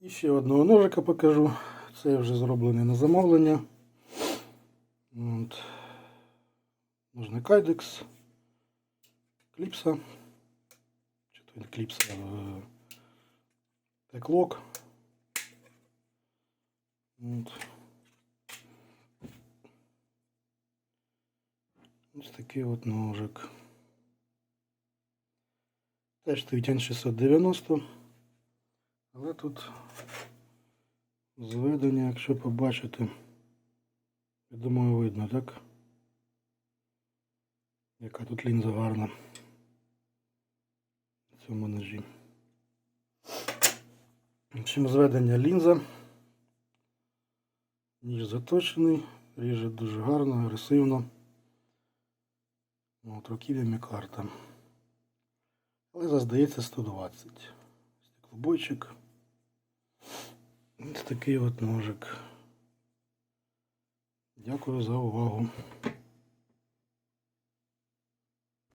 І ще одного ножика покажу. Це вже зроблений на замовлення. От. Ножний кайдекс. Кліпса. Чи то не кліпса, а теклок. От. Ось такий от ножик. Теж стоїть N690. Але тут зведення, якщо побачити, я думаю, видно, так? Яка тут лінза гарна на цьому ножі. Чим зведення лінза. Ніж заточений, ріже дуже гарно, агресивно. От, руків'я мікарта. Але здається 120. Стеклобойчик. Такий от ножик. Дякую за увагу.